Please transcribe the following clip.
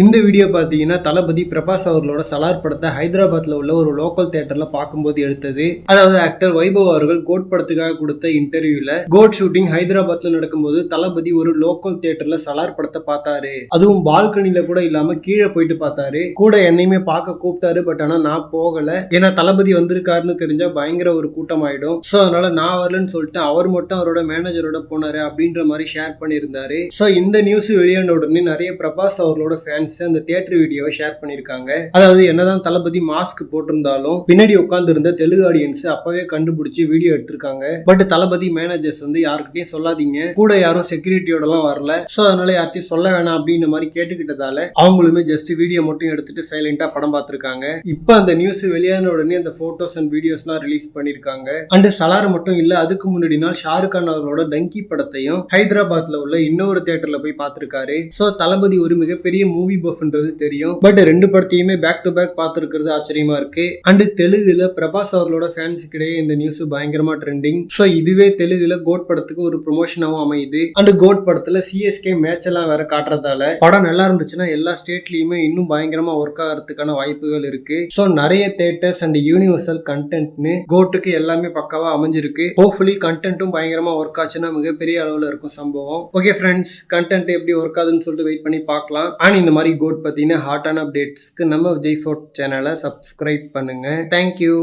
இந்த வீடியோ பார்த்தீங்கன்னா தளபதி பிரபாஸ் அவர்களோட சலார் படத்தை ஹைதராபாத்தில் உள்ள ஒரு லோக்கல் தேட்டரில் பார்க்கும்போது எடுத்தது. அதாவது ஆக்டர் வைபவ் அவர்கள் கோட் படத்துக்காக கொடுத்த இன்டர்வியூல கோட் ஷூட்டிங் ஹைதராபாத்தில் நடக்கும்போது தளபதி ஒரு லோக்கல் தேட்டரில் சலார் படத்தை பார்த்தாரு. அதுவும் பால்கனியில் கூட இல்லாம கீழே போயிட்டு பார்த்தாரு. கூட என்னையுமே பார்க்க கூப்பிட்டாரு பட் ஆனா நான் போகல. ஏன்னா தளபதி வந்திருக்காருன்னு தெரிஞ்சா பயங்கர ஒரு கூட்டம் ஆயிடும் ஸோ அதனால நான் வரலன்னு சொல்லிட்டு அவர் மட்டும் அவரோட மேனேஜரோட போனாரு அப்படின்ற மாதிரி ஷேர் பண்ணியிருந்தாரு. ஸோ இந்த நியூஸ் வெளியான உடனே நிறைய பிரபாஸ் அவர்களோட ஃபேன்ஸ் அந்த தியேட்டர் வீடியோவை ஷேர் பண்ணியிருக்காங்க அதாவது என்னதான் தளபதி மாஸ்க் போட்டிருந்தாலும் பின்னாடி உட்கார்ந்து இருந்த தெலுங்கு ஆடியன்ஸ் அப்பவே கண்டுபிடிச்சு வீடியோ எடுத்திருக்காங்க. பட் தளபதி மேனேஜர்ஸ் வந்து யாருக்கிட்டையும் சொல்லாதீங்க. கூட யாரும் செக்யூரிட்டியோடலாம் வரல. ஸோ அதனால யார்ட்டையும் சொல்ல வேணாம் அப்படின்ற மாதிரி கேட்டுக்கிட்டதால அவங்களுமே ஜஸ்ட் வீடியோ மட்டும் எடுத்துட்டு சைலண்டா படம் பார்த்துருக்காங்க. இப்போ அந்த நியூஸ் வெளியான உடனே அந்த போட்டோஸ் அண்ட் வீடியோஸ்லாம் ரிலீஸ் பண்ணிருக்காங்க. அண்ட் சலார் மட்டும் இல்ல அதுக்கு முன்னாடி நாள் ஷாருக் கான் அவர்களோட டங்கி படத்தையும் ஹைதராபாத்ல உள்ள இன்னொரு தியேட்டர்ல போய் பார்த்திருக்காரு. ஸோ தளபதி ஒரு மிகப்பெரிய மூவி பஃப்ன்றது தெரியும். பட் ரெண்டு படத்தையுமே பேக் டு பேக் பார்த்துருக்கிறது ஆச்சரியமா இருக்கு. அண்ட் தெலுங்குல பிரபாஸ் அவர்களோட ஃபேன்ஸுக்கு இடையே இந்த நியூஸ் பயங்கரமா ட்ரெண்டிங் ஸோ இதுவே தெலுங்குல கோட் படத்துக்கு ஒரு ப்ரொமோஷனாகவும் அமையுது. அண்ட் கோட் படத்துல சிஎஸ்கே மேட்ச் எல்லாம் வேற காட்டுறதால படம் நல்லா இருந்துச்சுன்னா எல்லா ஸ்டேட்லயுமே இன்னும் பயங்கரமா ஒர்க் ஆகிறதுக்கான வாய்ப்புகள் இருக்கு. ஸோ நிறைய தேட்டர்ஸ் அண்ட் யூனிவர்சல் கண்டென்ட்னு கோட்டுக்கு எல்லாமே பக்காவா அமைஞ்சிருக்கு. ஹோப்ஃபுல்லி கண்டென்ட்டும் பயங்கரமா ஒர்க் ஆச்சுன்னா மிகப்பெரிய அளவில் இருக்கும் சம்பவம். ஓகே ஃப்ரெண்ட்ஸ் கண்டென்ட் எப்படி ஒர்க் ஆகுதுன்னு சொல்லிட்டு வெயிட் பண்ணி பார்க்கலாம். அண்ட் இந்த மாதிரி கோட் பார்த்தீங்கன்னா ஹாட்டான அப்டேட்ஸ்க்கு நம்ம விஜய் ஃபோர்ட் சேனலை சப்ஸ்கிரைப் பண்ணுங்க. Thank you